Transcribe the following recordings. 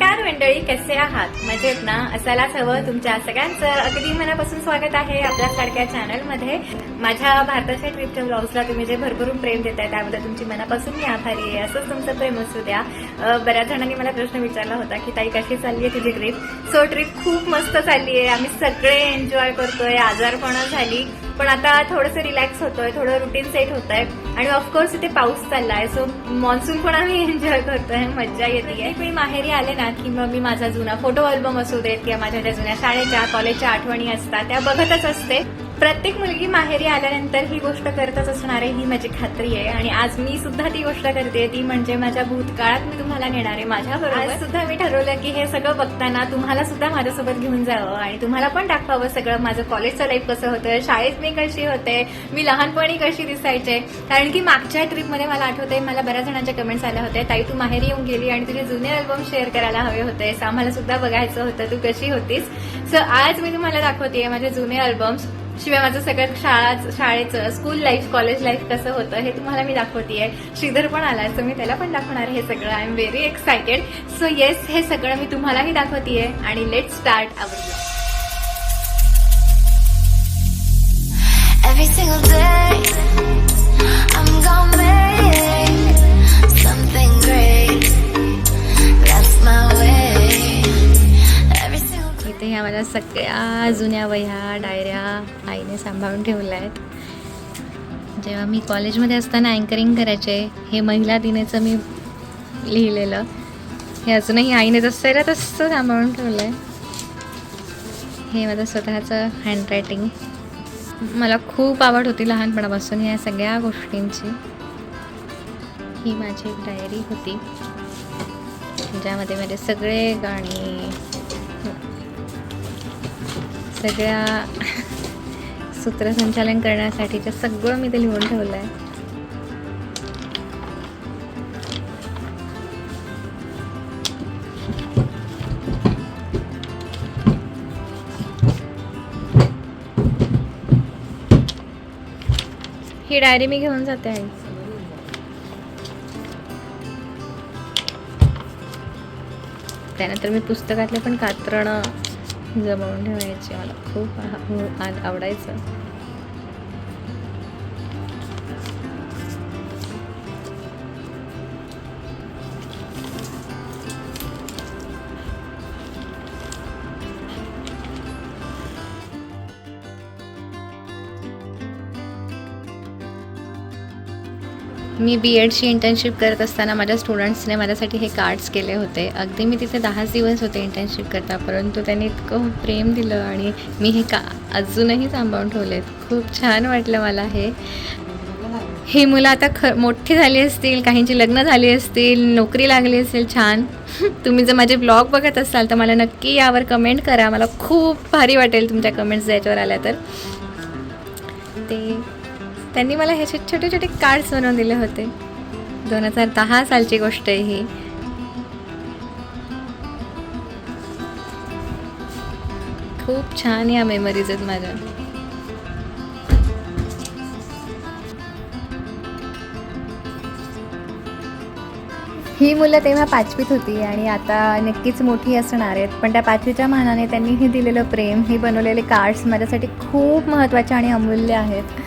नमस्कार मंडळी कसे आहात? मजेत ना? असायलाच हवं तुमच्या सगळ्यांचं. अगदी मनापासून स्वागत आहे आपल्या सारख्या चॅनलमध्ये माझ्या भारताच्या ट्रिपच्या ब्लॉग्सला तुम्ही जे भरभरून प्रेम देताय त्याबद्दल तुमची मनापासून मी आभारी आहे. असंच तुमचं प्रेम असू द्या. बऱ्याच जणांनी मला प्रश्न विचारला होता की ताई कशी चालली आहे तुझी ट्रिप सो ट्रिप खूप मस्त चालली आहे. आम्ही सगळे एन्जॉय करतोय. आजारपणा झाली. पण आता थोडंसं रिलॅक्स होतोय. थोडं रुटीन सेट होत आहे आणि ऑफकोर्स इथे पाऊस चालला आहे सो मॉन्सून पण आम्ही एन्जॉय करतोय मज्जा येते. मी माहेरी आले ना की मग मी माझा जुना फोटो अल्बम असू देत किंवा माझ्या ज्या जुन्या शाळेच्या कॉलेजच्या आठवणी असतात त्या बघतच असते. प्रत्येक मुलगी माहेरी आल्यानंतर ही गोष्ट करतच असणार आहे ही माझी खात्री आहे. आणि आज मी सुद्धा ती गोष्ट करते ती म्हणजे माझ्या भूतकाळात मी तुम्हाला नेणार आहे माझ्या बरोबर. सुद्धा मी ठरवलं की हे सगळं बघताना तुम्हाला सुद्धा माझ्यासोबत घेऊन जावं आणि तुम्हाला पण दाखवावं सगळं माझं कॉलेजचं लाईफ कसं होतं शाळेत मी कशी होते मी लहानपणी कशी दिसायचे. कारण की मागच्या ट्रिपमध्ये मला आठवतंय मला बऱ्याच जणांच्या कमेंट्स आल्या होत्या ताई तू माहेरी येऊन गेली आणि तुझे जुने अल्बम शेअर करायला हवे होते आम्हाला सुद्धा बघायचं होतं तू कशी होतीस? सो आज मी तुम्हाला दाखवते माझे जुने अल्बम्स शिवाय माझं सगळं शाळा शाळेचं स्कूल लाईफ कॉलेज लाईफ कसं होतं हे तुम्हाला मी दाखवतेय. श्रीधर पण आलाय सो मी त्याला पण दाखवणार आहे हे सगळं. I am very excited so yes हे सगळं मी तुम्हालाही दाखवतेय. आणि let start our Every single day, I'm gone. माझ्या सगळ्या जुन्या वह्या डायऱ्या आईने सांभाळून ठेवल्या आहेत. जेव्हा मी कॉलेजमध्ये असताना अँकरिंग करायचे हे महिला दिनेचं मी लिहिलेलं. हे अजूनही आईने जसं तसं सांभाळून ठेवलं आहे हे माझं स्वतःचं हँडरायटिंग मला खूप आवड होती लहानपणापासून या सगळ्या गोष्टींची. ही माझी एक डायरी होती. ज्यामध्ये माझे सगळे गाणी सगळ्या सूत्रसंचालन करण्यासाठीचं सगळं मी ते लिहून ठेवलं आहे ही डायरी मी घेऊन जाते आई. त्यानंतर मी पुस्तकातले पण कात्रणं जमवून ठेवायची मला. खूप आवडायचं. मी बी एडची इंटर्नशिप करत असताना माझ्या स्टुडंट्सने माझ्यासाठी हे कार्ड्स केले होते. अगदी मी तिथे दहाच दिवस होते इंटर्नशिप करता परंतु त्यांनी इतकं प्रेम दिलं आणि मी हे का अजूनही सांभाळून ठेवलेत. खूप छान वाटलं मला हे. ही मुलं आता ख मोठी झाली असतील काहींची लग्न झाली असतील नोकरी लागली असेल छान. तुम्ही जर माझे ब्लॉग बघत असाल तर मला नक्की यावर कमेंट करा. मला खूप भारी वाटेल तुमच्या कमेंट्स याच्यावर आल्या तर. ते त्यांनी मला ह्याचे छोटे छोटे कार्ड्स बनवून दिले होते. दोन हजार दहा सालची गोष्ट आहे ही. खूप छान या मेमरीज आहेत माझ्या. ही मुलं तेव्हा पाचवीत होती आणि आता नक्कीच मोठी असणार आहेत. पण त्या पाचवीच्या मानाने त्यांनी हे दिलेलं प्रेम हे बनवलेले कार्ड्स माझ्यासाठी खूप महत्त्वाचे आणि अमूल्य आहेत.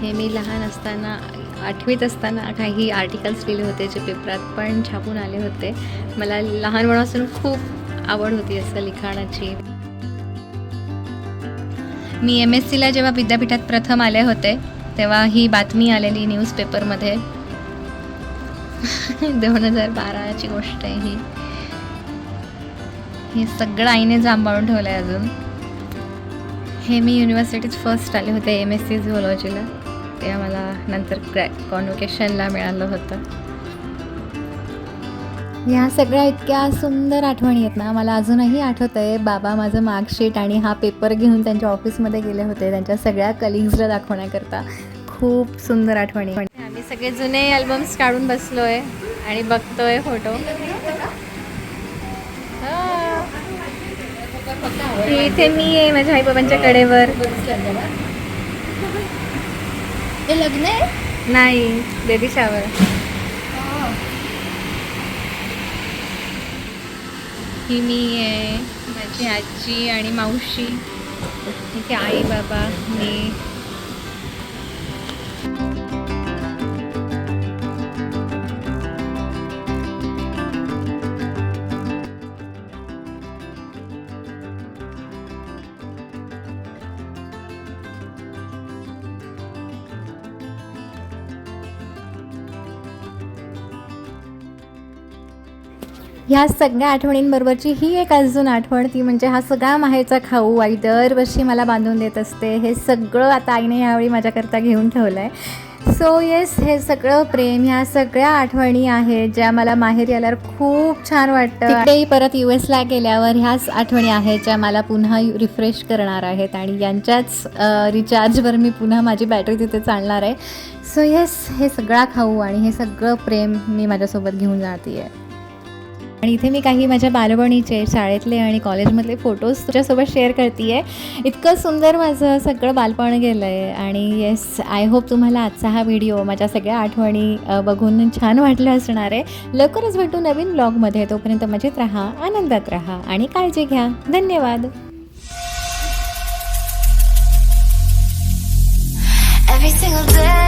हे मी लहान असताना आठवीत असताना काही आर्टिकल्स लिहिले होते जे पेपरात पण छापून आले होते. मला लहानपणापासून खूप आवड होती असं लिखाणाची. मी एम एस सीला जेव्हा विद्यापीठात प्रथम आले होते तेव्हा ही बातमी आलेली न्यूजपेपरमध्ये दोन हजार बाराची गोष्ट आहे ही. हे सगळं आईने जांभाळून ठेवलं आहे अजून. हे मी युनिव्हर्सिटीत फर्स्ट आले होते एम एस सी झुओलॉजीला ते आम्हाला नंतर क्रॅ कॉन्वोकेशनला मिळालं होतं. ह्या सगळ्या इतक्या सुंदर आठवणी आहेत ना मला अजूनही आठवत आहे बाबा माझं मार्कशीट आणि हा पेपर घेऊन त्यांच्या ऑफिसमध्ये गेले होते त्यांच्या सगळ्या कलिग्सला दाखवण्याकरता खूप सुंदर आठवणी आम्ही सगळे जुने अल्बम्स काढून बसलोय आणि बघतोय फोटो इथे मी आहे माझ्या आई बाबांच्या कडेवर. हे लग्न आहे? नाही बेबी शावर ही मी आहे माझी आजी आणि मावशी. इथे आई बाबा मी. ह्या सगळ्या आठवणींबरोबरची ही एक अजून आठवण ती म्हणजे हा सगळा माहेरचा खाऊ आई दरवर्षी मला बांधून देत असते. हे सगळं आता आईने यावेळी माझ्याकरता घेऊन ठेवलं आहे सो येस हे सगळं प्रेम ह्या सगळ्या आठवणी आहेत ज्या मला माहेर आल्यावर खूप छान वाटतं. तिकडेही परत यू एसला गेल्यावर ह्याच आठवणी आहेत ज्या मला पुन्हा रिफ्रेश करणार आहेत आणि यांच्याच रिचार्जवर मी पुन्हा माझी बॅटरी तिथे चालणार आहे. सो येस हे सगळा खाऊ आणि हे सगळं प्रेम मी माझ्यासोबत घेऊन जाते आहे आणि इथे मी काही माझ्या बालपणीचे शाळेतले आणि कॉलेजमधले फोटोज तुझ्यासोबत शेअर करते आहे इतकं सुंदर माझं सगळं बालपण गेलं आहे आणि येस आय होप तुम्हाला आजचा हा व्हिडिओ माझ्या सगळ्या आठवणी बघून छान वाटलं असणार आहे. लवकरच भेटू नवीन ब्लॉगमध्ये तोपर्यंत मजेत राहा आनंदात राहा आणि काळजी घ्या. धन्यवाद. Every single day